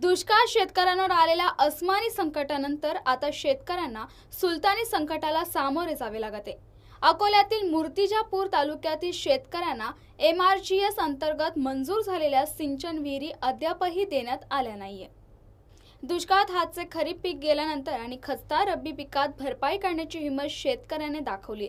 दुष्काळ शेतकऱ्यांवर आलेल्या अस्मानी संकटानंतर आता शेतकऱ्यांना सुलतानी संकटाला सामोरे जावे लागते. अकोल्यातील मूर्तिजापूर तालुक्यातील शेतकऱ्यांना एम आर जी एस अंतर्गत मंजूर झालेल्या सिंचन विहिरी अद्यापही देण्यात आल्या नाहीये. दुष्काळात हातचे खरीप पीक गेल्यानंतर आणि खस्ता रब्बी पिकात भरपाई करण्याची हिंमत शेतकऱ्याने दाखवली.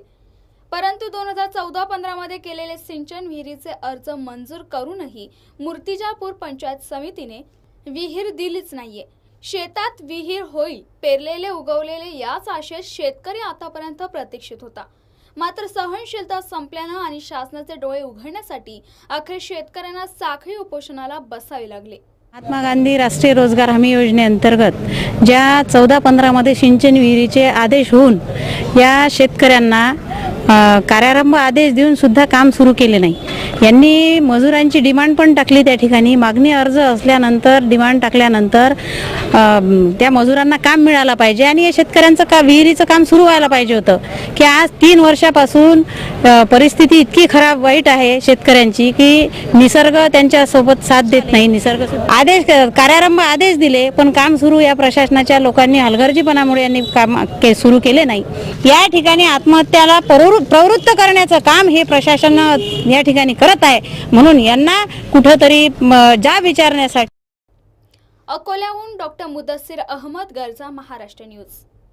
परंतु दोन हजार चौदा पंधरामध्ये केलेले सिंचन विहिरीचे अर्ज मंजूर करूनही मूर्तिजापूर पंचायत समितीने विहीर दिलीच नाहीये. शेतात विहीर होईल पेरलेले उगवलेले याच आशेत शेतकरी आतापर्यंत प्रतीक्षित होता. मात्र सहनशीलता संपल्यानं आणि शासनाचे डोळे उघडण्यासाठी अखेर शेतकऱ्यांना साखळी उपोषणाला बसावे लागले. महात्मा गांधी राष्ट्रीय रोजगार हमी योजनेअंतर्गत ज्या चौदा पंधरामध्ये सिंचन विहिरीचे आदेश होऊन या शेतकऱ्यांना कार्यारंभ आदेश देऊन सुद्धा काम सुरू केले नाही. यांनी मजुरांची डिमांड पण टाकली त्या ठिकाणी. मागणी अर्ज असल्यानंतर डिमांड टाकल्यानंतर त्या मजुरांना काम मिळालं पाहिजे आणि या शेतकऱ्यांचं का विहिरीचं काम सुरू व्हायला पाहिजे होतं? की आज तीन वर्षापासून परिस्थिती इतकी खराब वाईट आहे शेतकऱ्यांची की निसर्ग त्यांच्यासोबत साथ देत नाही. निसर्ग आदेश कार्यारंभ आदेश दिले पण काम सुरू या प्रशासनाच्या लोकांनी हलगर्जीपणामुळे यांनी काम के सुरू केले नाही. या ठिकाणी आत्महत्याला प्रवृ- प्रवृत्त करण्याचं काम हे प्रशासन या ठिकाणी करत आहे. म्हणून यांना कुठंतरी जा विचारण्यासाठी. अकोल्याहून डॉक्टर मुदस्सीर अहमद गर्जा महाराष्ट्र न्यूज.